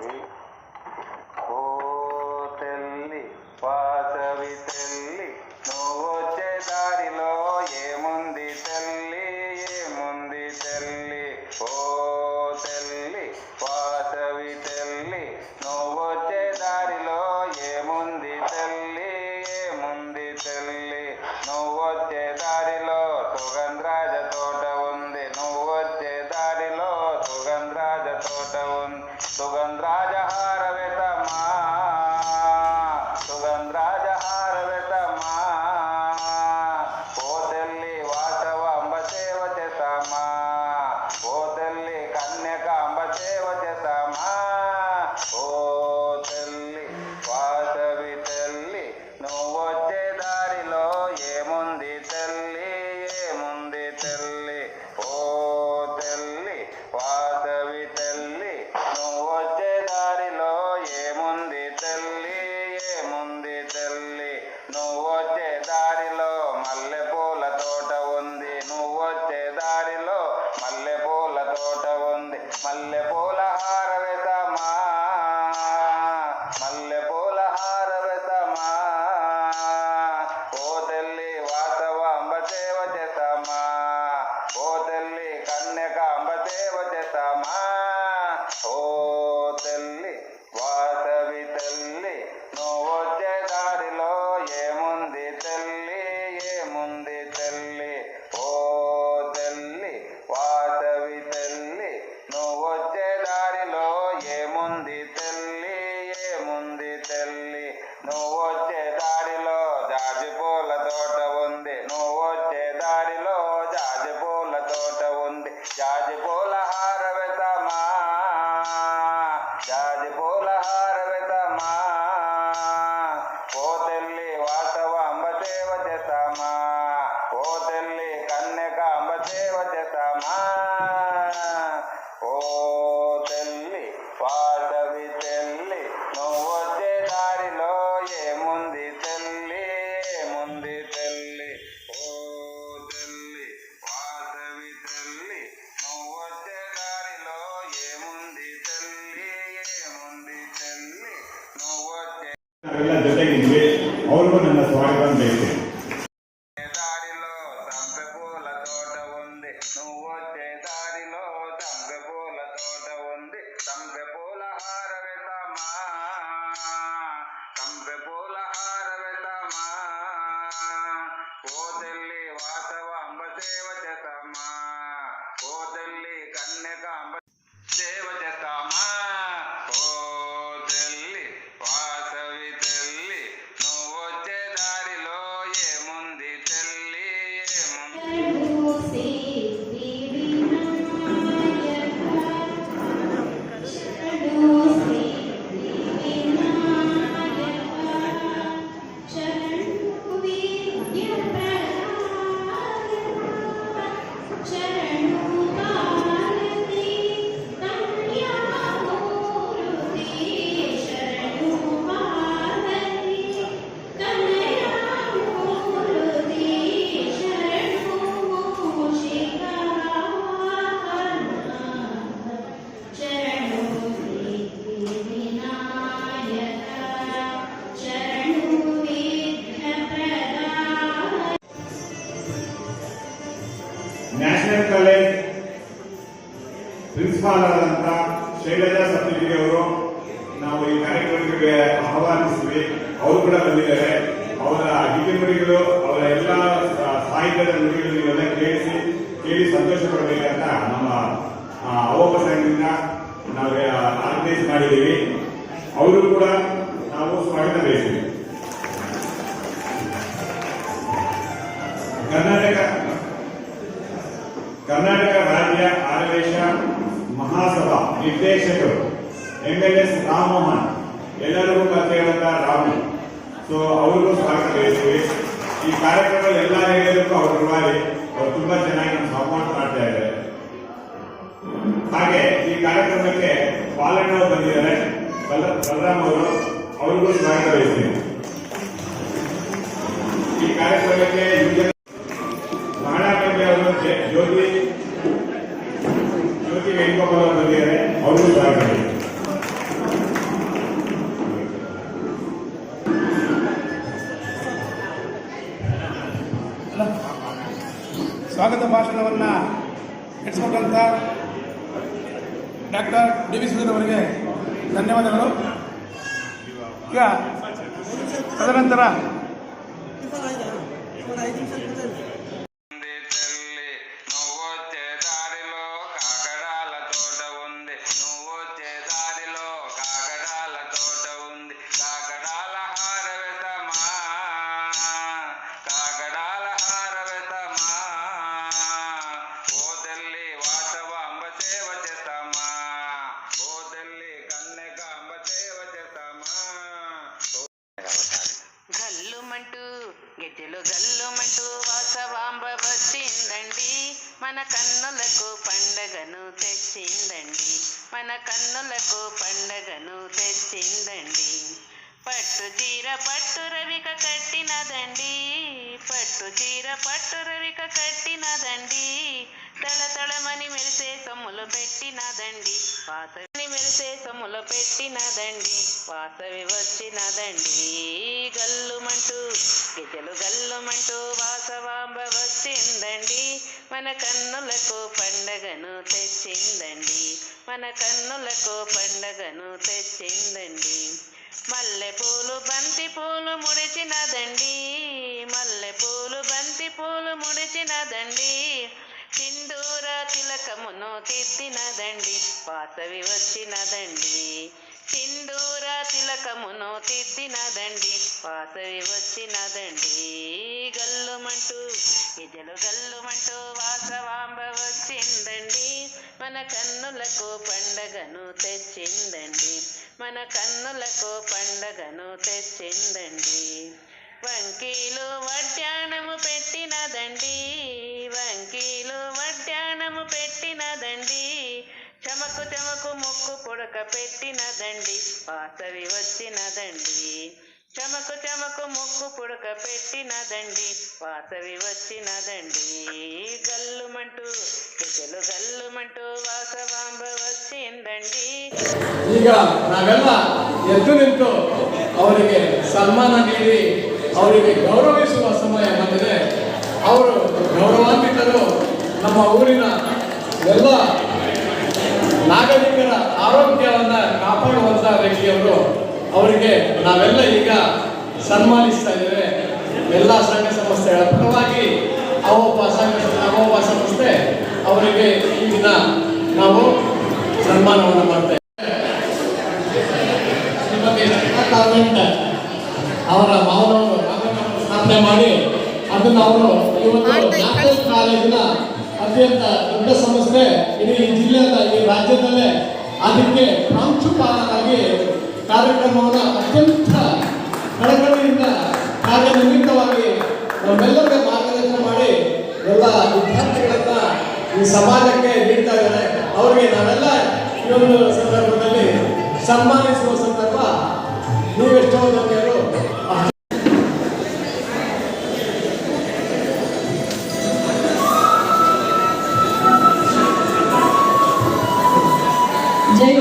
three. తెల్లి Vasavi తెల్లి నువ్వు వచ్చే దారిలో ఏముంది తెల్లి ఏముంది తెల్లి ఓ తెల్లి వాసవి తెల్లి నువ్వు వచ్చే దారిలో ఏముంది తెల్లి ఏముంది తెల్లి నువ్వు వచ్చే ನಾವೆಲ್ಲ ಜೊತೆಗಿದ್ವಿ ಅವ್ರಿಗೂ ನನ್ನ ಸ್ವಾಗತ ಬಯಸ್ತೇನೆ ಕೋದಲ್ಲಿ ವಾಸವ ಅಂಬ ಸೇವತೆ ಸಮ ಕನ್ಯಕ ಅಂಬ ಪ್ರಿನ್ಸಿಪಾಲ್ ಆದಂತ ಶೈಲಜಾ ಸತ್ಯಜಿ ಅವರು ನಾವು ಈ ಕಾರ್ಯಕ್ರಮಕ್ಕೆ ಆಹ್ವಾನಿಸಿದ್ವಿ. ಅವರು ಕೂಡ ಬಂದಿದ್ದಾರೆ. ಅವರ ಹಿರಿಮರಿಗಳು ಅವರ ಎಲ್ಲ ಸಾಹಿತ್ಯದ ನುಡಿಗಳು ನೀವೆಲ್ಲ ಕೇಳಿಸಿ, ಕೇಳಿ ಸಂತೋಷ ಪಡಬೇಕಂತ ನಮ್ಮ ಅವೋಪ ಸಂಘದಿಂದ ನಾವು ಆರ್ಗನೈಸ್ ಮಾಡಿದ್ದೀವಿ. ಅವರು ಕೂಡ ನಾವು ಸ್ವಾಗತ ಬಯಸ್ತೀವಿ. ನಿರ್ದೇಶಕರು ಎಂ ಎಲ್ ಎಸ್ ರಾಮಮೋಹನ್, ಎಲ್ಲರಿಗೂ ಪರಿಚಯವಂತ ರಾಮು ಸೊ ಅವ್ರಿಗೂ ಸ್ವಾಗತ ಬಯಸ್ತೀವಿ ಈ ಕಾರ್ಯಕ್ರಮ ಎಲ್ಲ ಹಿರಿಯರಿಗೂ ಅವ್ರ ರೂವಾರಿ ಅವ್ರು ತುಂಬಾ ಚೆನ್ನಾಗಿ ಸಪೋರ್ಟ್ ಮಾಡ್ತಾ ಇದ್ದಾರೆ. ಹಾಗೆ ಈ ಕಾರ್ಯಕ್ರಮಕ್ಕೆ ಪಾಲಕರು ಬಂದಿದ್ದಾರೆ. ಬಲ- ಬಲರಾಮ್ ಅವರು, ಅವರಿಗೂ ಸ್ವಾಗತ ಬಯಸ್ತೀವಿ ಈ ಕಾರ್ಯಕ್ರಮಕ್ಕೆ ಸ್ವಾಗತ ಭಾಷಣವನ್ನು ನಡೆಸಿಕೊಂಡಂಥ ಡಾಕ್ಟರ್ ಡಿ ವಿ ಸುಧೀರ್ ಅವರಿಗೆ ಧನ್ಯವಾದಗಳು. ಈಗ ತದನಂತರ గిజ్జలు గల్లుమంటూ వాసవాంబ వచ్చిందండి. మన కన్నులకు పండగను తెచ్చిందండి. మన కన్నులకు పండగను తెచ్చిందండి. పట్టు చీర పట్టు రవిక కట్టినదండి. పట్టు చీర పట్టు రవిక కట్టినదండి. తల తళమని మెరిసే సొమ్ములు పెట్టినదండి. పాత మెరిసే పెట్టినదండి. వాసవి వచ్చినదండి. గల్లుమంటూ గిజలు గల్లుమంటూ వాసవాంబ వచ్చిందండి. మన కన్నులకు పండగను తెచ్చిందండి. మన కన్నులకు పండగను తెచ్చిందండి. మల్లె పూలు బంతి పూలు ముడిచినదండి. మల్లె పూలు బంతి పూలు ముడిచినదండి. సింధూర తిలకమును తిద్దినదండి. వాసవి వచ్చినదండి. సింధూర తిలకమును తిద్దినదండి. వాసవి వచ్చినదండి. గల్లుమంటూ ఇజలు గల్లుమంటూ వాసవాంబ వచ్చిందండి. మన కన్నులకు పండగను తెచ్చిందండి. మన కన్నులకు పండగను తెచ్చిందండి. వంకీలు వడ్డాణము పెట్టినదండి. వంకీలు వడ్డాణము పెట్టినదండి చమకు చమకు ముక్కు పుడక పెట్టినదండి వాసవి వచ్చినదండి చమకు చమకు ముక్కు పుడక పెట్టినదండి వాసవి వచ్చినదండి గల్లుమంటూ కెజలు గల్లుమంటూ వాసవాంబ వచ్చిందండి ಈಗ ನಾವೆಲ್ಲ ಎದ್ದು ನಿಂತು ಅವರಿಗೆ ಸನ್ಮಾನ ನೀಡಿ ಅವರಿಗೆ ಗೌರವಿಸುವ ಸಮಯ ಬಂದಿದೆ ಅವರು ಗೌರವಾನ್ವಿತರು ನಮ್ಮ ಊರಿನ ಎಲ್ಲ ನಾಗರಿಕರ ಆರೋಗ್ಯವನ್ನು ಕಾಪಾಡುವಂಥ ವ್ಯಕ್ತಿಯವರು ಅವರಿಗೆ ನಾವೆಲ್ಲ ಈಗ ಸನ್ಮಾನಿಸ್ತಾ ಇದ್ದೇವೆ. ಎಲ್ಲ ಸಂಘ ಸಂಸ್ಥೆಗಳ ಪರವಾಗಿ ಅವೊಬ್ಬ ಸಂಘ ಅವೊಬ್ಬ ಸಂಸ್ಥೆ ಅವರಿಗೆ ಈ ದಿನ ನಾವು ಸನ್ಮಾನವನ್ನು ಮಾಡ್ತೇವೆ ಅವರ ಮೌನವನ್ನು ಸ್ಥಾಪನೆ ಮಾಡಿ ಅದನ್ನು ಅವರು ಕಾಲೇಜಿನ ಅತ್ಯಂತ ದೊಡ್ಡ ಸಂಸ್ಥೆ ಇಡೀ ಜಿಲ್ಲೆಯ ಈ ರಾಜ್ಯದಲ್ಲೇ. ಅದಕ್ಕೆ ಪ್ರಾಂಶುಪಾಲರಾಗಿ ಕಾರ್ಯಕ್ರಮವನ್ನು ಅತ್ಯಂತ ಕಳಕಳಿಯಿಂದ ಕಾರ್ಯನಿಮಿತ್ತವಾಗಿ ನಮ್ಮೆಲ್ಲರಿಗೆ ಮಾರ್ಗದರ್ಶನ ಮಾಡಿ ಎಲ್ಲ ವಿದ್ಯಾರ್ಥಿಗಳನ್ನ ಈ ಸಮಾಜಕ್ಕೆ ನೀಡ್ತಾ ಇದ್ದಾರೆ. ಅವರಿಗೆ ನಾವೆಲ್ಲ ಈ ಒಂದು ಸಂದರ್ಭದಲ್ಲಿ ಸನ್ಮಾನಿಸುವ ಜೈ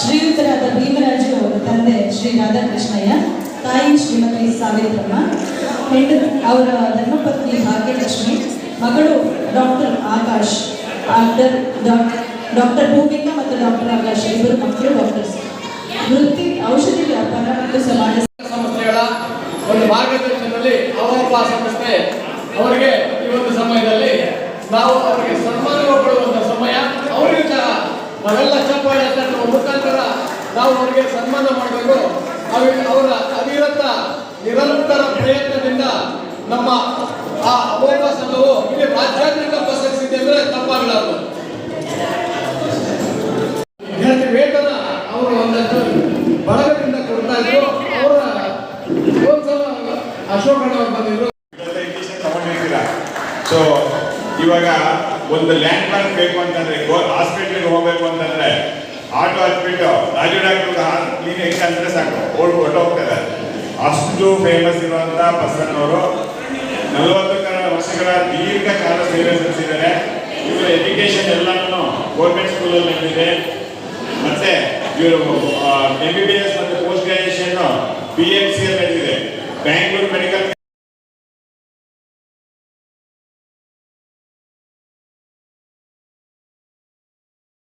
ಶ್ರೀಯುತರಾದ ಭೀಮರಾಜು ಅವರ ತಂದೆ ಶ್ರೀ ರಾಧಾಕೃಷ್ಣಯ್ಯ, ತಾಯಿ ಶ್ರೀಮತಿ ಸಾವಿತ್ರಮ್ಮ ಹೆಂಡ, ಅವರ ಧರ್ಮಪತ್ನಿ ಭಾಗ್ಯಲಕ್ಷ್ಮಿ, ಮಗಳು doctor Akash, doctor doctor Bhoomika ಮತ್ತು ಡಾಕ್ಟರ್ ಆಕಾಶ್ ಇಬ್ಬರು ಮಕ್ಕಳು ಡಾಕ್ಟರ್ಸ್ ವೃತ್ತಿ, ಔಷಧಿ ವ್ಯಾಪಾರ ಮತ್ತು ಸಮಾಜ ಸಂಸ್ಥೆಗಳ ಒಂದು ಮಾರ್ಗದರ್ಶನದಲ್ಲಿ ಅವರ ಸಂಸ್ಥೆ ಅವರಿಗೆ ಈ ಒಂದು ಸಮಯದಲ್ಲಿ ನಾವು ಅವರಿಗೆ ಸನ್ಮಾನ ನಾವೆಲ್ಲ ಚಪ್ಪಾಳೆ ಮುಖಾಂತರ ನಾವು ಅವರಿಗೆ ಸನ್ಮಾನ ಮಾಡಬೇಕು ಅವಿ- ಅವರ ಅವಿರತ ನಿರಂತರ ಪ್ರಯತ್ನದಿಂದ ನಮ್ಮ ಆ ಅಮೋಘ ಸಂಘವು ಇಲ್ಲಿ ರಾಜ್ಯಾದ್ಯಂತ ಪ್ರಸರಿಸಿದೆ ಅಂದ್ರೆ ತಪ್ಪಾಗಲಾರದು. ವೇತನ ಅವರು ಒಂದಷ್ಟು ಬಡಗರಿಂದ ಕೊಡ್ತಾ ಇದ್ರು. ಅವರ ಒಂದ್ಸಲ ಅವರು ಬಂದಿದ್ರು. ಸೊ ಇವಾಗ ಒಂದು ಲ್ಯಾಂಡ್ ಮಾರ್ಕ್ ಬೇಕು ಅಂತಂದ್ರೆ ಹಾಸ್ಪಿಟ್ಲಿಗೆ ಹೋಗ್ಬೇಕು ಅಂತಂದ್ರೆ, ಆಟೋ ಹತ್ಬಿಟ್ಟು ರಾಜು ಡಾಕ್ಟರ್ ಕ್ಲಿನಿಕ್ ಅಂದ್ರೆ ಸಾಕು. ಓಡ್ ಹೋಗ್ತಾರೆ. ಅಷ್ಟು ಫೇಮಸ್ ಇರುವಂತ ಪರ್ಸನ್ ಅವರು ನಲವತ್ತು ವರ್ಷಗಳ ದೀರ್ಘ ಕಾಲ ಸೇವೆ ಸಲ್ಲಿಸಿದ್ದಾರೆ. ಇವರ ಎಜುಕೇಶನ್ ಎಲ್ಲಾನು ಗೌರ್ಮೆಂಟ್ ಸ್ಕೂಲಲ್ಲಿ ನಡೆದಿದೆ. ಮತ್ತೆ ಇವರು ಎಂ ಬಿ ಬಿ ಎಸ್ ಮತ್ತು post graduation B M C ನಡೆದಿದೆ. ಮೆಡಿಕಲ್